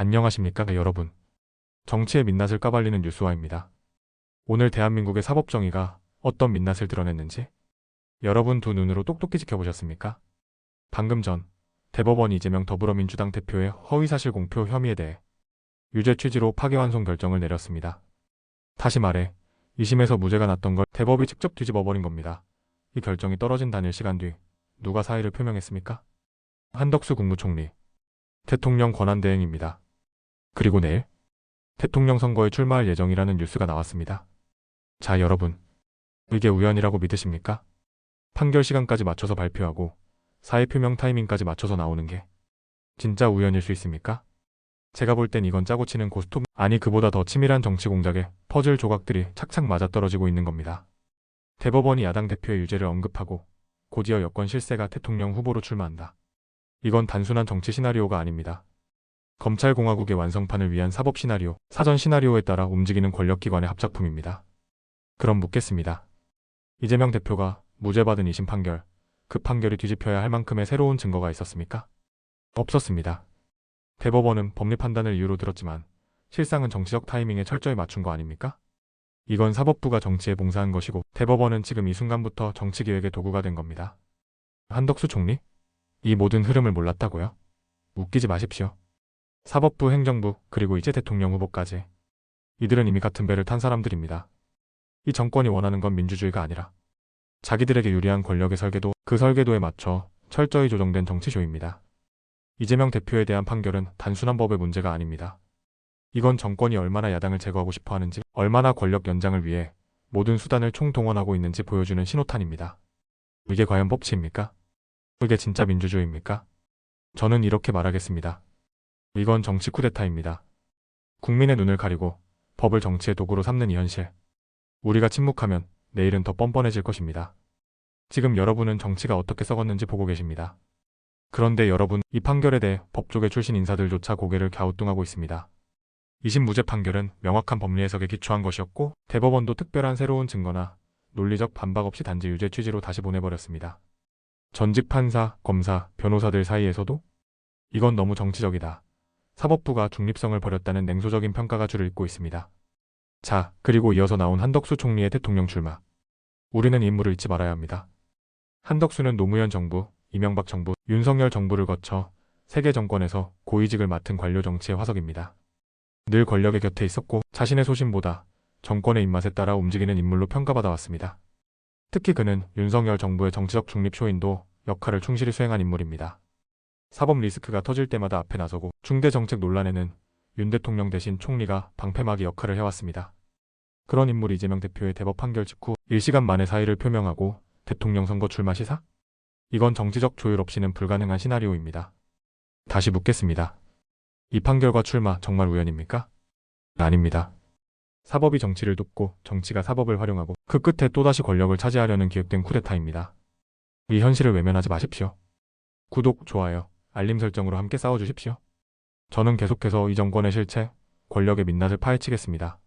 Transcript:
안녕하십니까 네, 여러분. 정치의 민낯을 까발리는 뉴스와입니다. 오늘 대한민국의 사법정의가 어떤 민낯을 드러냈는지 여러분 두 눈으로 똑똑히 지켜보셨습니까? 방금 전 대법원이 이재명 더불어민주당 대표의 허위사실 공표 혐의에 대해 유죄 취지로 파기환송 결정을 내렸습니다. 다시 말해 2심에서 무죄가 났던 걸 대법이 직접 뒤집어버린 겁니다. 이 결정이 떨어진 단일 시간 뒤 누가 사의를 표명했습니까? 한덕수 국무총리 대통령 권한대행입니다. 그리고 내일 대통령 선거에 출마할 예정이라는 뉴스가 나왔습니다. 자, 여러분. 이게 우연이라고 믿으십니까? 판결 시간까지 맞춰서 발표하고 사의 표명 타이밍까지 맞춰서 나오는 게 진짜 우연일 수 있습니까? 제가 볼 땐 이건 짜고 치는 고스톱 아니 그보다 더 치밀한 정치 공작에 퍼즐 조각들이 착착 맞아떨어지고 있는 겁니다. 대법원이 야당 대표의 유죄를 언급하고 곧이어 여권 실세가 대통령 후보로 출마한다. 이건 단순한 정치 시나리오가 아닙니다. 검찰공화국의 완성판을 위한 사법 시나리오, 사전 시나리오에 따라 움직이는 권력기관의 합작품입니다. 그럼 묻겠습니다. 이재명 대표가 무죄 받은 2심 판결, 그 판결이 뒤집혀야 할 만큼의 새로운 증거가 있었습니까? 없었습니다. 대법원은 법리 판단을 이유로 들었지만 실상은 정치적 타이밍에 철저히 맞춘 거 아닙니까? 이건 사법부가 정치에 봉사한 것이고 대법원은 지금 이 순간부터 정치 기획의 도구가 된 겁니다. 한덕수 총리? 이 모든 흐름을 몰랐다고요? 웃기지 마십시오. 사법부, 행정부, 그리고 이제 대통령 후보까지. 이들은 이미 같은 배를 탄 사람들입니다. 이 정권이 원하는 건 민주주의가 아니라 자기들에게 유리한 권력의 설계도, 그 설계도에 맞춰 철저히 조정된 정치쇼입니다. 이재명 대표에 대한 판결은 단순한 법의 문제가 아닙니다. 이건 정권이 얼마나 야당을 제거하고 싶어 하는지, 얼마나 권력 연장을 위해 모든 수단을 총동원하고 있는지 보여주는 신호탄입니다. 이게 과연 법치입니까? 이게 진짜 민주주의입니까? 저는 이렇게 말하겠습니다. 이건 정치 쿠데타입니다. 국민의 눈을 가리고 법을 정치의 도구로 삼는 이 현실. 우리가 침묵하면 내일은 더 뻔뻔해질 것입니다. 지금 여러분은 정치가 어떻게 썩었는지 보고 계십니다. 그런데 여러분, 이 판결에 대해 법조계 출신 인사들조차 고개를 갸우뚱하고 있습니다. 2심 무죄 판결은 명확한 법리 해석에 기초한 것이었고 대법원도 특별한 새로운 증거나 논리적 반박 없이 단지 유죄 취지로 다시 보내버렸습니다. 전직 판사, 검사, 변호사들 사이에서도 이건 너무 정치적이다. 사법부가 중립성을 버렸다는 냉소적인 평가가 줄을 잇고 있습니다. 자, 그리고 이어서 나온 한덕수 총리의 대통령 출마. 우리는 인물을 잊지 말아야 합니다. 한덕수는 노무현 정부, 이명박 정부, 윤석열 정부를 거쳐 세계 정권에서 고위직을 맡은 관료 정치의 화석입니다. 늘 권력의 곁에 있었고 자신의 소신보다 정권의 입맛에 따라 움직이는 인물로 평가받아 왔습니다. 특히 그는 윤석열 정부의 정치적 중립 쇼인도 역할을 충실히 수행한 인물입니다. 사법 리스크가 터질 때마다 앞에 나서고 중대 정책 논란에는 윤 대통령 대신 총리가 방패막이 역할을 해왔습니다. 그런 인물이 이재명 대표의 대법 판결 직후 1시간 만에 사의를 표명하고 대통령 선거 출마 시사? 이건 정치적 조율 없이는 불가능한 시나리오입니다. 다시 묻겠습니다. 이 판결과 출마 정말 우연입니까? 아닙니다. 사법이 정치를 돕고 정치가 사법을 활용하고 그 끝에 또다시 권력을 차지하려는 기획된 쿠데타입니다. 이 현실을 외면하지 마십시오. 구독, 좋아요, 알림 설정으로 함께 싸워주십시오. 저는 계속해서 이 정권의 실체, 권력의 민낯을 파헤치겠습니다.